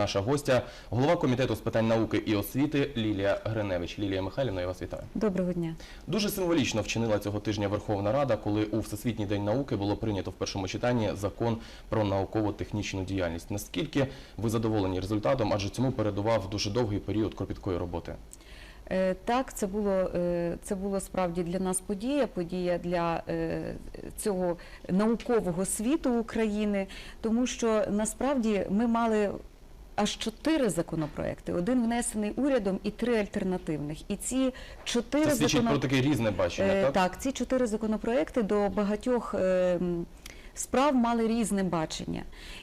наша гостя, голова комітету з питань науки і освіти Лілія Гриневич. Лілія Михайлівна, я вас вітаю. Доброго дня. Дуже символічно вчинила цього тижня Верховна Рада, коли у Всесвітній день науки було прийнято в першому читанні закон про науково-технічну діяльність. Наскільки ви задоволені результатом? Адже цьому передував дуже довгий період кропіткої роботи. Е, Так, це було е, це було справді для нас подія, подія для е, цього наукового світу України, тому що насправді ми мали. Аж чотири законопроекти: один внесений урядом і три альтернативних. І ці чотири Це свідчить законо- про таке різне бачення, Е, так? Так, ці чотири законопроекти до багатьох е, м, справ мали різне бачення.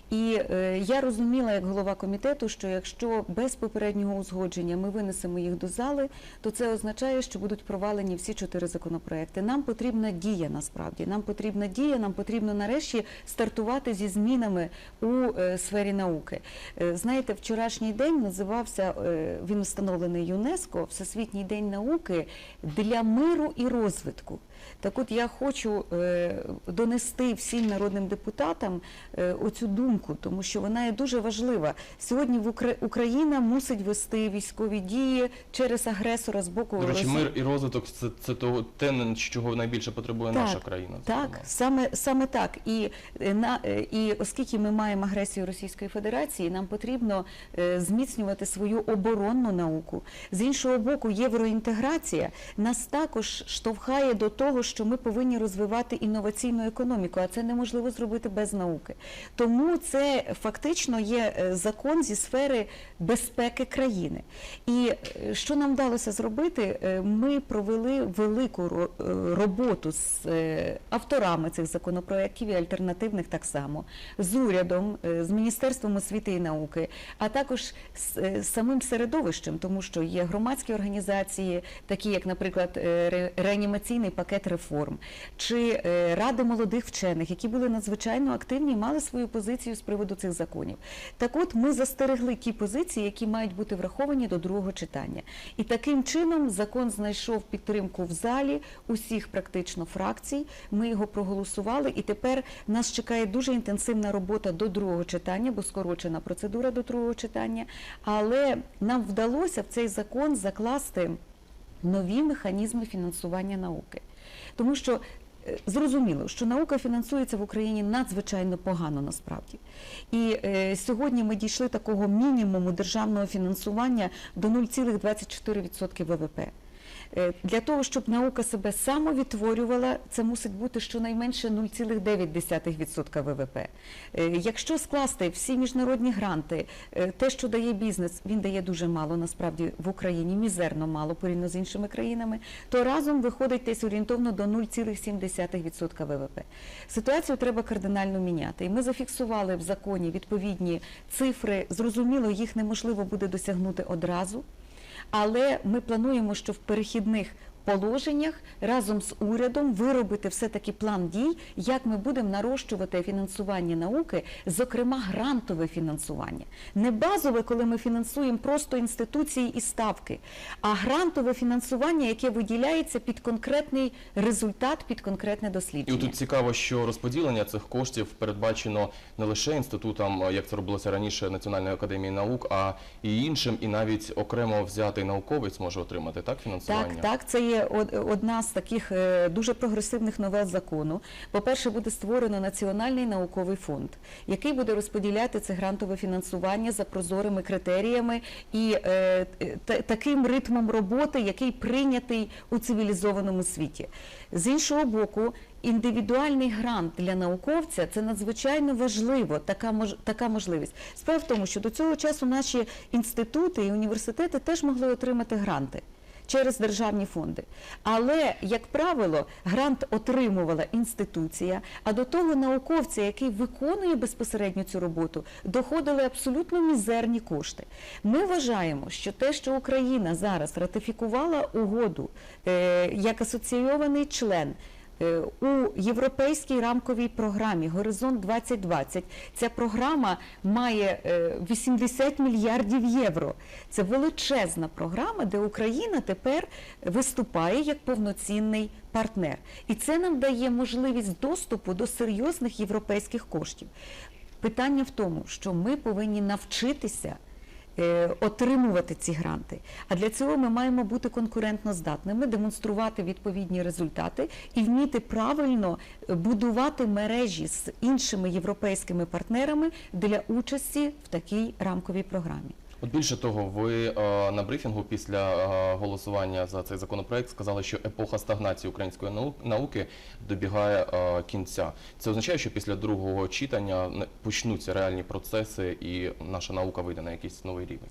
І е, я розуміла, як голова комітету, що якщо без попереднього узгодження ми винесемо їх до зали, то це означає, що будуть провалені всі чотири законопроекти. Нам потрібна дія насправді. Нам потрібна дія, нам потрібно нарешті стартувати зі змінами у е, сфері науки. Е, знаєте, вчорашній день називався е, він встановлений ЮНЕСКО Всесвітній день науки для миру і розвитку. Так от я хочу е, донести всім народним депутатам е, оцю думку, тому що вона є дуже важлива. Сьогодні Україна мусить вести військові дії через агресора з боку До речі, Росії. мир і розвиток це, це того, те, чого найбільше потребує Так, наша країна. Так, зокрема. саме, саме так. І, е, на, і оскільки ми маємо агресію Російської Федерації, нам потрібно зміцнювати свою оборонну науку. З іншого боку, євроінтеграція нас також штовхає до того, що ми повинні розвивати інноваційну економіку, а це неможливо зробити без науки. Тому це фактично є е, закон зі сфери безпеки країни. І е, що нам вдалося зробити? Е, Ми провели велику роботу з авторами цих законопроєктів і альтернативних так само, з урядом, з Міністерством освіти і науки, а також з самим середовищем, тому що є громадські організації, такі як, наприклад, реанімаційний пакет реформ, чи е, ради молодих вчених, які були надзвичайно активні і мали свою позицію з приводу цих законів. Так от ми застерегли ті позиції, які мають бути враховані до другого читання. І таким чином закон знайшов підтримку в залі усіх практично фракцій. Ми його проголосували, і тепер нас чекає дуже інтенсивна робота до другого читання, бо скорочена процедура до другого читання. Але нам вдалося в цей закон закласти нові механізми фінансування науки. Тому що е, зрозуміло, що наука фінансується в Україні надзвичайно погано насправді. І е, сьогодні ми дійшли такого мінімуму державного фінансування до 0,24% ВВП. Е, Для того, щоб наука себе самовідтворювала, це мусить бути щонайменше 0,9% ВВП. Е, Якщо скласти всі міжнародні гранти, е, те, що дає бізнес, він дає дуже мало насправді в Україні, мізерно мало порівняно з іншими країнами, то разом виходить десь орієнтовно до 0,7% ВВП. Ситуацію треба кардинально міняти. І ми зафіксували в законі відповідні цифри. Зрозуміло, їх неможливо буде досягнути одразу. Але ми плануємо, що в перехідних положеннях разом з урядом виробити все-таки план дій, як ми будемо нарощувати фінансування науки, зокрема грантове фінансування. Не базове, коли ми фінансуємо просто інституції і ставки, а грантове фінансування, яке виділяється під конкретний результат, під конкретне І дослідження. тут цікаво, що розподілення цих коштів передбачено не лише інститутам, як це робилося раніше Національної академії наук, а і іншим, і навіть окремо взятий науковець може отримати так фінансування. Так, так, це є од- одна з таких е, дуже прогресивних новел закону. По-перше, буде створено Національний науковий фонд, який буде розподіляти це грантове фінансування за прозорими критеріями і е, таким ритмом роботи, який прийнятий у цивілізованому світі. З іншого боку, індивідуальний грант для науковця це надзвичайно важливо, така можливість. Справа в тому, що до цього часу наші інститути і університети теж могли отримати гранти. Через державні фонди. Але, як правило, грант отримувала інституція, а до того науковця, який виконує безпосередньо цю роботу, доходили абсолютно мізерні кошти. Ми вважаємо, що те, що Україна зараз ратифікувала угоду е, як асоційований член. Е, У європейській рамковій програмі Горизонт 2020 ця програма має е, 80 мільярдів євро. Це величезна програма, де Україна тепер виступає як повноцінний партнер. І це нам дає можливість доступу до серйозних європейських коштів. Питання в тому, що ми повинні навчитися е, отримувати ці гранти. А для цього ми маємо бути конкурентно здатними, демонструвати відповідні результати і вміти правильно е, будувати мережі з іншими європейськими партнерами для участі в такій рамковій програмі. От більше того, ви е, на брифінгу після е, голосування за цей законопроект сказали, що епоха стагнації української науки науки добігає е, кінця. Це означає, що після другого читання почнуться реальні процеси, і наша наука вийде на якийсь новий рівень.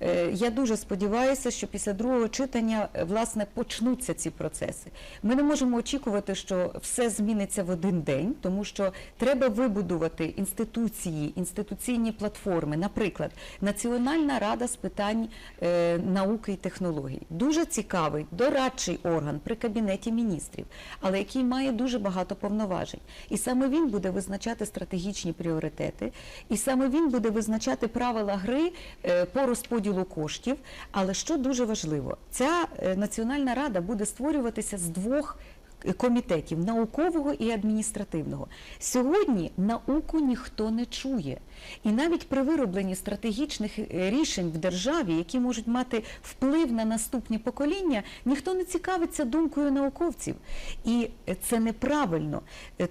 Е, Я дуже сподіваюся, що після другого читання е, власне почнуться ці процеси. Ми не можемо очікувати, що все зміниться в один день, тому що треба вибудувати інституції, інституційні платформи. Наприклад, Національна рада з питань е, науки і технологій. Дуже цікавий дорадчий орган при кабінеті міністрів, але який має дуже багато повноважень. І саме він буде визначати стратегічні пріоритети, і саме він буде визначати правила гри по розподілу коштів. Але що дуже важливо, ця е, національна рада буде створюватися з двох. е, Комітетів наукового і адміністративного сьогодні науку ніхто не чує, і навіть при виробленні стратегічних е, рішень в державі, які можуть мати вплив на наступні покоління, ніхто не цікавиться думкою науковців, і це неправильно,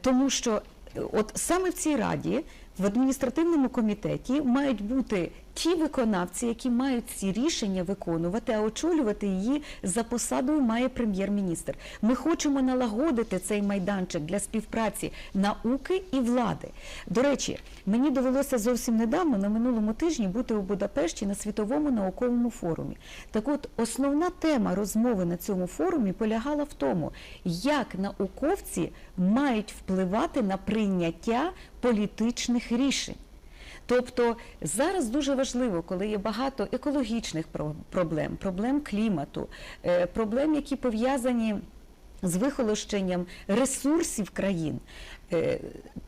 тому що от саме в цій раді в адміністративному комітеті мають бути ті виконавці, які мають ці рішення виконувати, а очолювати її за посадою має прем'єр-міністр. Ми хочемо налагодити цей майданчик для співпраці науки і влади. До речі, мені довелося зовсім недавно на минулому тижні бути у Будапешті на світовому науковому форумі. Так от основна тема розмови на цьому форумі полягала в тому, як науковці мають впливати на прийняття політичних рішень. Тобто зараз дуже важливо, коли є багато екологічних про- проблем, проблем клімату, е, проблем, які пов'язані з вихолощенням ресурсів країн. Е,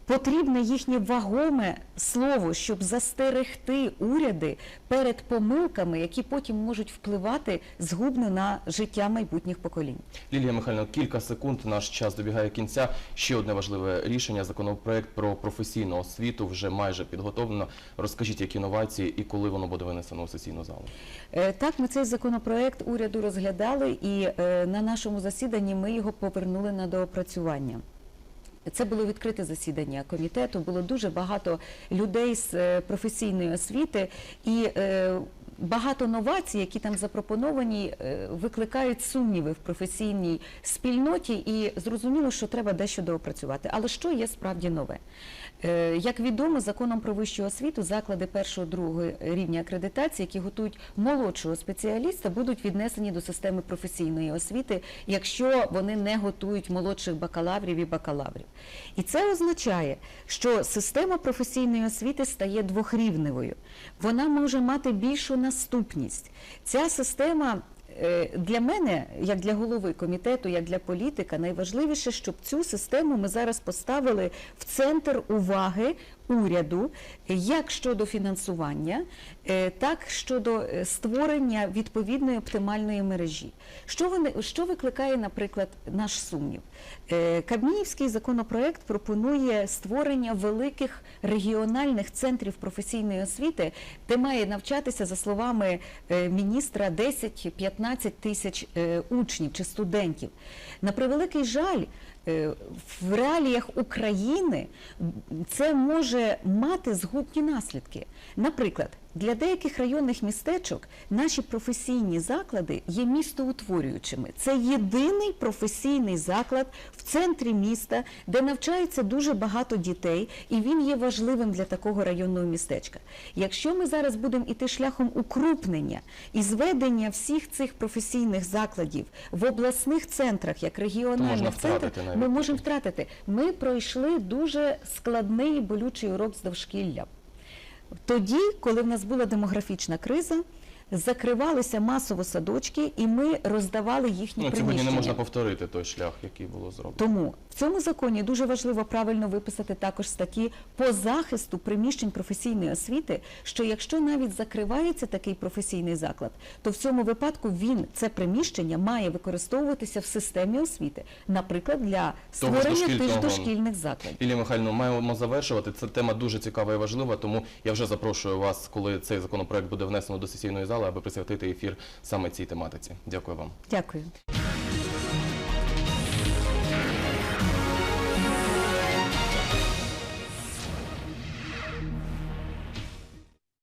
Потрібне їхнє вагоме слово, щоб застерегти уряди перед помилками, які потім можуть впливати згубно на життя майбутніх поколінь. Лілія Михайлівна, кілька секунд. Наш час добігає кінця. Ще одне важливе рішення. Законопроект про професійну освіту вже майже підготовлено. Розкажіть, які новації і коли воно буде винесено у сесійну залу. Е, Так, ми цей законопроект уряду розглядали, і е, на нашому засіданні ми його повернули на доопрацювання. Це було відкрите засідання комітету. Було дуже багато людей з е, професійної освіти і е, багато новацій, які там запропоновані, е, викликають сумніви в професійній спільноті, і зрозуміло, що треба дещо доопрацювати. Але що є справді нове? Е, Як відомо, законом про вищу освіту заклади першого другого рівня акредитації, які готують молодшого спеціаліста, будуть віднесені до системи професійної освіти, якщо вони не готують молодших бакалаврів і бакалаврів. І це означає, що система професійної освіти стає двохрівневою. Вона може мати більшу наступність. Ця система Е, Для мене, як для голови комітету, як для політика, найважливіше, щоб цю систему ми зараз поставили в центр уваги уряду, як щодо фінансування, е, так щодо е, створення відповідної оптимальної мережі. Що вони що викликає, наприклад, наш сумнів? Е, Кабмінівський законопроект пропонує створення великих регіональних центрів професійної освіти, де має навчатися, за словами міністра, 10-15 тисяч учнів чи студентів. На превеликий жаль, в реаліях України це може мати згубні наслідки. Наприклад, для деяких районних містечок наші професійні заклади є містоутворюючими. Це єдиний професійний заклад в центрі міста, де навчається дуже багато дітей, і він є важливим для такого районного містечка. Якщо ми зараз будемо іти шляхом укрупнення і зведення всіх цих професійних закладів в обласних центрах, як регіональних центрах, ми можемо втратити. Ми пройшли дуже складний і болючий урок з довшкілля. Тоді, коли в нас була демографічна криза, закривалися масово садочки, і ми роздавали їхні Ну, сьогодні приміщення. не можна повторити той шлях, який було зроблено. Тому в цьому законі дуже важливо правильно виписати також статті по захисту приміщень професійної освіти, що якщо навіть закривається такий професійний заклад, то в цьому випадку він це приміщення має використовуватися в системі освіти, наприклад, для створення тих дошкільних закладів. Лілія Михайлівна, маємо завершувати. Це тема дуже цікава і важлива, тому я вже запрошую вас, коли цей законопроект буде внесено до сесійної зали, аби присвятити ефір саме цій тематиці. Дякую вам. Дякую.